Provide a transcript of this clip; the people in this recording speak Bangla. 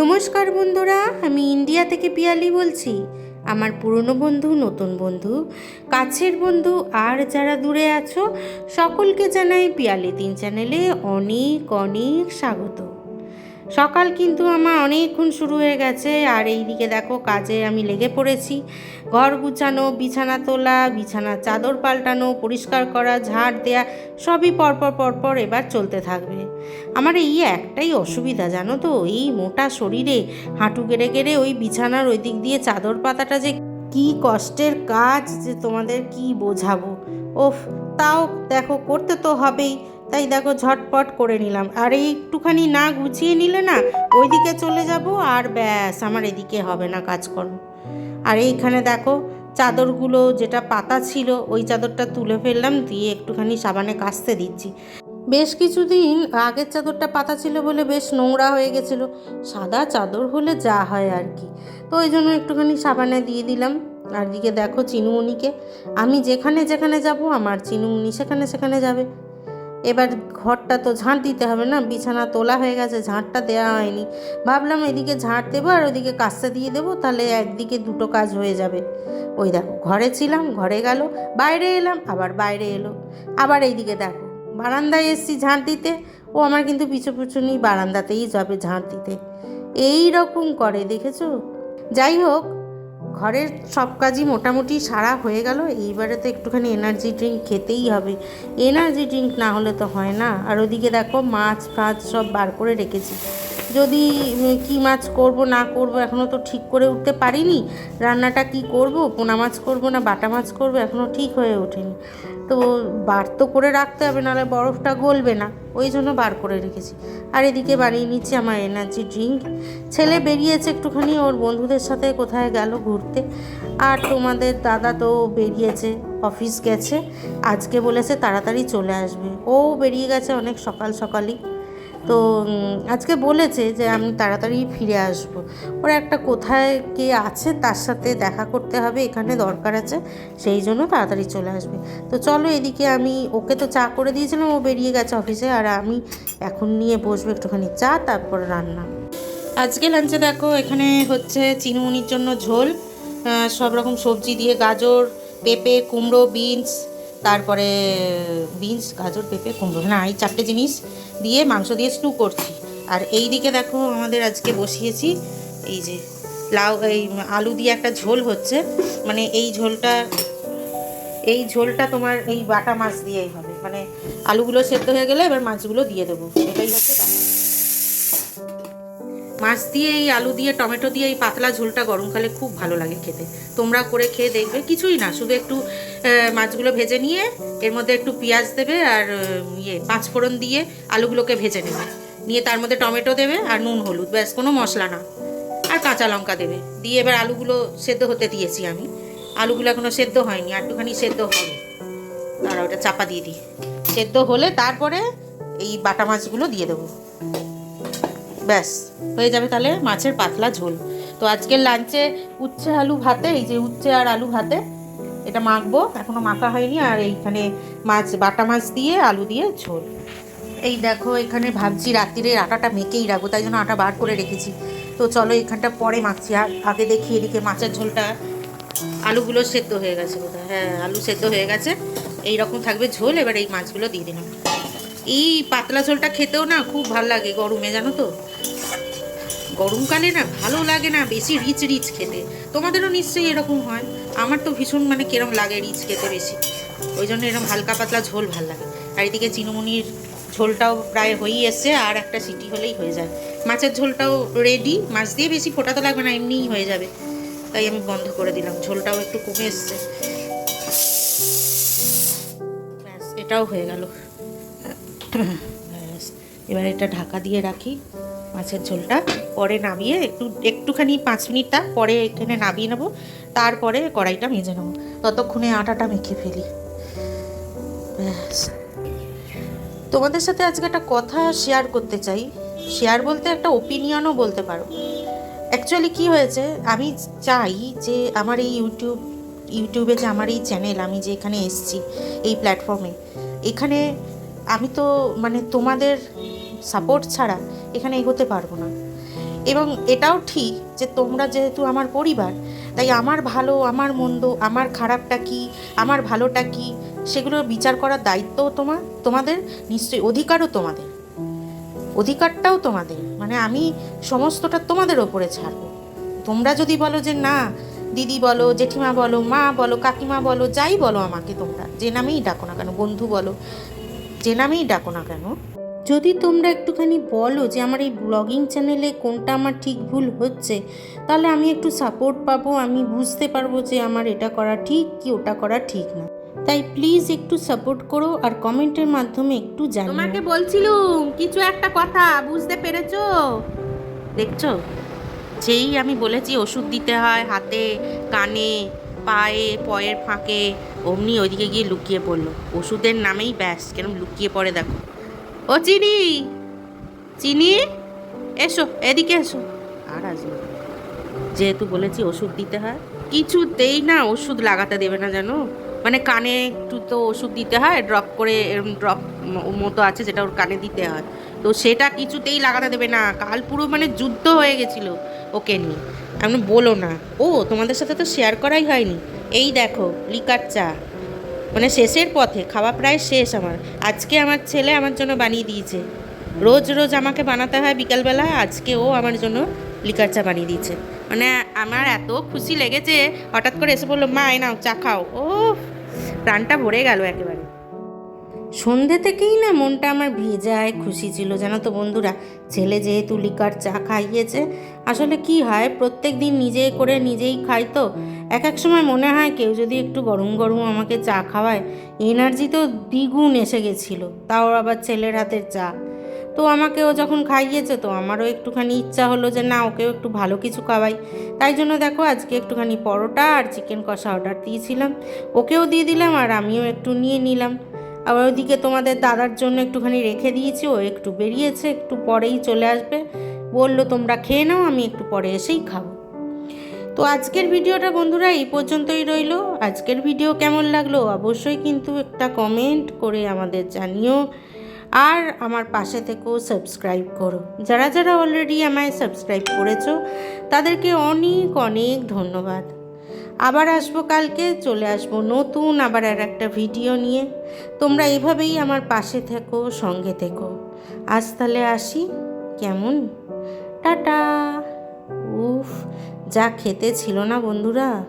নমস্কার বন্ধুরা, আমি ইন্ডিয়া থেকে পিয়ালি বলছি। আমার পুরনো বন্ধু, নতুন বন্ধু, কাছের বন্ধু আর যারা দূরে আছো, সকলকে জানাই পিয়ালি তিন চ্যানেলে অনেক অনেক স্বাগত। সকাল কিন্তু আমার অনেকক্ষণ শুরু হয়ে গেছে, আর এইদিকে দেখো কাজে আমি লেগে পড়েছি। ঘর গুছানো, বিছানা তোলা, বিছানার চাদর পাল্টানো, পরিষ্কার করা, ঝাড় দেয়া, সবই পরপর পরপর এবার চলতে থাকবে। আমার এই একটাই অসুবিধা, জানো তো, এই মোটা শরীরে হাঁটু গেড়ে গেড়ে ওই বিছানার ওই দিক দিয়ে চাদর পাতাটা যে কি কষ্টের কাজ যে তোমাদের কি বোঝাবো। ওফ, তাও দেখো, করতে তো হবেই। তাই দেখো ঝটপট করে নিলাম। আর এই একটুখানি না গুছিয়ে নিলে না, ওইদিকে চলে যাব আর ব্যাস, আমার এদিকে হবে না কাজকর্ম। আর এইখানে দেখো চাদরগুলো যেটা পাতা ছিল, ওই চাদরটা তুলে ফেললাম, দিয়ে একটুখানি সাবানে কাচতে দিচ্ছি। বেশ কিছুদিন আগের চাদরটা পাতা ছিল বলে বেশ নোংরা হয়ে গেছিল। সাদা চাদর হলে যা হয় আর কি। তো ওই জন্য একটুখানি সাবানে দিয়ে দিলাম। আর দিকে দেখো চিনুমুনিকে আমি যেখানে যেখানে যাব, আমার চিনুমুনি সেখানে সেখানে যাবে। এবার ঘরটা তো ঝাঁট দিতে হবে না, বিছানা তোলা হয়ে গেছে, ঝাঁটটা দেওয়া হয়নি। ভাবলাম এদিকে ঝাঁট দেবো আর ওদিকে কাজটা দিয়ে দেবো, তাহলে একদিকে দুটো কাজ হয়ে যাবে। ওই দেখো, ঘরে ছিলাম, ঘরে গেল, বাইরে এলাম, আবার বাইরে এলো। আবার এইদিকে দেখো, বারান্দায় এসছি ঝাঁট দিতে, ও আমার কিন্তু পিছু পিছু নিয়ে বারান্দাতেই যাবে ঝাঁট দিতে। এই রকম করে, দেখেছ? যাই হোক ঘরের সব কাজই মোটামুটি সারা হয়ে গেল। এইবারে তো একটুখানি এনার্জি ড্রিঙ্ক খেতেই হবে। এনার্জি ড্রিঙ্ক না হলে তো হয় না। আর ওদিকে দেখো মাছ ফাছ সব বার করে রেখেছি। যদি কি মাছ করব, না করব এখনও তো ঠিক করে উঠতে পারিনি। রান্নাটা কি করব, পোনা মাছ করব না বাটা মাছ করব এখনও ঠিক হয়ে ওঠেনি। তো বার তো করে রাখতে হবে, নাহলে বরফটা গলবে না। ওই জন্য বার করে রেখেছি। আর এদিকে বানিয়ে নিচ্ছি আমার এনার্জি ড্রিঙ্ক ছেলে বেরিয়েছে একটুখানি, ওর বন্ধুদের সাথে কোথায় গেল ঘুরতে। আর তোমাদের দাদা তো বেরিয়েছে, অফিস গেছে। আজকে বলেছে তাড়াতাড়ি চলে আসবে। ও বেরিয়ে গেছে অনেক সকাল সকালই। তো আজকে বলেছে যে আমি তাড়াতাড়ি ফিরে আসব। ওর একটা কোথায় কে আছে তার সাথে দেখা করতে হবে, এখানে দরকার আছে, সেই জন্য তাড়াতাড়ি চলে আসবে। তো চলো এদিকে আমি ওকে তো চা করে দিয়েছিলাম, ও বেরিয়ে গেছে অফিসে, আর আমি এখন নিয়ে বসবো একটুখানি চা, তারপর রান্না। আজকে লাঞ্চে দেখো এখানে হচ্ছে চিনুমুনির জন্য ঝোল সব রকম সবজি দিয়ে গাজর, পেঁপে, কুমড়ো, বিনস তারপরে বিনস, গাজর, পেঁপে, কুমড়ো না এই চারটে জিনিস দিয়ে মাংস দিয়ে স্টু করছি। আর এই দিকে দেখো আমাদের আজকে বসিয়েছি, এই যে লাউ, এই আলু দিয়ে একটা ঝোল হচ্ছে। মানে এই ঝোলটা এই ঝোলটা তোমার এই বাটা মাছ দিয়েই হবে। মানে আলুগুলো সেদ্ধ হয়ে গেলে এবার মাছগুলো দিয়ে দেবো। এটাই হচ্ছে ব্যাপার মাছ দিয়ে এই আলু দিয়ে, টমেটো দিয়ে এই পাতলা ঝোলটা গরমকালে খুব ভালো লাগে খেতে। তোমরা করে খেয়ে দেখবে, কিছুই না, শুধু একটু মাছগুলো ভেজে নিয়ে, এর মধ্যে একটু পেঁয়াজ দেবে আর ইয়ে পাঁচফোড়ন দিয়ে আলুগুলোকে ভেজে নেবে। নিয়ে তার মধ্যে টমেটো দেবে আর নুন, হলুদ, ব্যাস, কোনো মশলা না। আর কাঁচা লঙ্কা দেবে। দিয়ে এবার আলুগুলো সেদ্ধ হতে দিয়েছি আমি। আলুগুলো এখনও সেদ্ধ হয়নি আর একটুখানি সেদ্ধ হবে। আর ওটা চাপা দিয়ে দিই। সেদ্ধ হলে তারপরে এই বাটা মাছগুলো দিয়ে দেবো। ব্যাস, হয়ে যাবে তাহলে মাছের পাতলা ঝোল। তো আজকের লাঞ্চে উচ্ছে, আলু ভাতে, এই যে উচ্ছে আর আলু ভাতে, এটা মাখবো। এখনও মাখা হয়নি, আর এইখানে মাছ, বাটা মাছ দিয়ে আলু দিয়ে ঝোল। এই দেখো, এখানে ভাবছি রাত্রিরে আটাটা মেখেই রাখব, তাই জন্য আটা বার করে রেখেছি। তো চলো এখানটা পরে মাখছি, আর আগে দেখি এদিকে মাছের ঝোলটা। আলুগুলো সেদ্ধ হয়ে গেছে বোধহয়। হ্যাঁ আলু সেদ্ধ হয়ে গেছে। এই রকম থাকবে ঝোল, এবার এই মাছগুলো দিয়ে দিলাম। এই পাতলা ঝোলটা খেতেও না খুব ভালো লাগে গরমে, জানো তো? গরমকালে না ভালো লাগে না বেশি রিচ রিচ খেতে। তোমাদেরও নিশ্চয়ই এরকম হয়। আমার তো ভীষণ মানে কিরম লাগে রিচ খেতে বেশি। ওই জন্য এরকম হালকা পাতলা ঝোল ভালো লাগে। আর এদিকে চিনুমুনির ঝোলটাও প্রায় হয়েই এসছে, আর একটা সিটি হলেই হয়ে যায়। মাছের ঝোলটাও রেডি মাছ দিয়ে বেশি ফোটাতে লাগবে না, এমনিই হয়ে যাবে। তাই আমি বন্ধ করে দিলাম। ঝোলটাও একটু কমে এসছে। ব্যাস, এটাও হয়ে গেল। ব্যাস, এবার এটা ঢাকা দিয়ে রাখি মাছের ঝোলটা। পরে নামিয়ে একটু একটুখানি পাঁচ মিনিটটা পরে এখানে নামিয়ে নেব, তারপরে কড়াইটা মেজে নেব। ততক্ষণে আটাটা মেখে ফেলি। ব্যাস। তোমাদের সাথে আজকে একটা কথা শেয়ার করতে চাই। শেয়ার বলতে একটা ওপিনিয়নও বলতে পারো। অ্যাকচুয়ালি কি হয়েছে, আমি চাই যে আমার এই ইউটিউব ইউটিউবে যে আমার এই চ্যানেল আমি যে এখানে এসছি, এই প্ল্যাটফর্মে এখানে আমি তো মানে তোমাদের সাপোর্ট ছাড়া এখানে এগোতে পারব না। এবং এটাও ঠিক যে তোমরা যেহেতু আমার পরিবার, তাই আমার ভালো, আমার মন্দ, আমার খারাপটা কি, আমার ভালোটা কি, সেগুলো বিচার করার দায়িত্বও তোমার তোমাদের, নিশ্চয়ই অধিকারও তোমাদের। অধিকারটাও তোমাদের মানে আমি সমস্তটা তোমাদের ওপরে ছাড়বো। তোমরা যদি বলো যে না, দিদি বলো, জেঠিমা বলো, মা বলো, কাকিমা বলো, যাই বলো আমাকে তোমরা, যে নামেই ডাকো না কেন, বন্ধু বলো যে নামেই ডাকো না কেন? যদি তোমরা একটুখানি বলো যে আমার এই ব্লগিং চ্যানেলে কোনটা আমার ঠিক ভুল হচ্ছে তাহলে আমি একটু সাপোর্ট পাবো আমি বুঝতে পারব যে আমার এটা করা ঠিক কি ওটা করা ঠিক না। তাই প্লিজ একটু সাপোর্ট করো আর কমেন্টের মাধ্যমে একটু জানিও। তোমাকে বলছিলুম কিছু একটা কথা বুঝতে পেরেছ? দেখছ? যেই আমি বলেছি ওষুধ দিতে হয় হাতে কানে পায়ে পয়ের ফাঁকে অমনি ওইদিকে গিয়ে লুকিয়ে পড়ল। ওষুধের নামেই ব্যাস কেন লুকিয়ে পড়ে দেখো। ও চিনি? চিনি? এসো, এদিকে এসো। আর আসবে যেহেতু বলেছি ওষুধ দিতে হয়, কিছুতেই না ওষুধ লাগাতে দেবে না জানো? মানে কানে একটু তো ওষুধ দিতে হয়, ড্রপ করে এরকম ড্রপ মতো আছে যেটা ওর কানে দিতে হয়। তো সেটা কিছুতেই লাগাতে দেবে না। কাল পুরো মানে যুদ্ধ হয়ে গেছিল ওকে নিয়ে। আমি বলো না। ও, তোমাদের সাথে তো শেয়ার করাই হয়নি। এই দেখো, লিকার চা। মানে শেষের পথে, খাওয়া প্রায় শেষ আমার। আজকে আমার ছেলে আমার জন্য বানিয়ে দিয়েছে। রোজ রোজ আমাকে বানাতে হয় বিকালবেলা, আজকে ও আমার জন্য লিকার চা বানিয়ে দিয়েছে। মানে আমার এত খুশি লেগেছে, হঠাৎ করে এসে বলল, মা এ নাও, চা খাও। ও প্রাণটা ভরে গেল একেবারে। সন্ধে থেকেই না মনটা আমার ভেজায় খুশি ছিল, জানো তো বন্ধুরা? ছেলে যেহেতু লিকার চা খাইয়েছে, আসলে কি হয়, প্রত্যেক দিন নিজে করে নিজেই খাই তো। এক এক সময় মনে হয় কেউ যদি একটু গরম গরম আমাকে চা খাওয়ায় এনার্জি তো দ্বিগুণ এসে গেছিল, তাও আবার ছেলের হাতের চা। তো আমাকেও যখন খাইয়েছে, তো আমারও একটুখানি ইচ্ছা হলো যে না, ওকেও একটু ভালো কিছু খাওয়াই। তাই জন্য দেখো, আজকে একটুখানি পরোটা আর চিকেন কষা অর্ডার দিয়েছিলাম। ওকেও দিয়ে দিলাম আর আমিও একটু নিয়ে নিলাম। আবার ওইদিকে তোমাদের দাদার জন্য একটুখানি রেখে দিয়েছি, ও একটু বেরিয়েছে, একটু পরেই চলে আসবে। বলল, তোমরা খেয়ে নাও, আমি একটু পরে এসেই খাব। তো আজকের ভিডিওটা বন্ধুরা এই পর্যন্তই রইল। আজকের ভিডিও কেমন লাগল অবশ্যই কিন্তু একটা কমেন্ট করে আমাদের জানিও। আর আমার পাশে থেকেও সাবস্ক্রাইব করো। যারা যারা অলরেডি আমায় সাবস্ক্রাইব করেছ, তাদেরকে অনেক অনেক ধন্যবাদ। আবার আসব কালকে, চলে আসব নতুন আবার আর একটা ভিডিও নিয়ে। তোমরা এভাবেই আমার পাশে থেকো, সঙ্গে থেকো। আজ তাহলে আসি, কেমন? টাটা। উফ, যা খেতে ছিল না বন্ধুরা।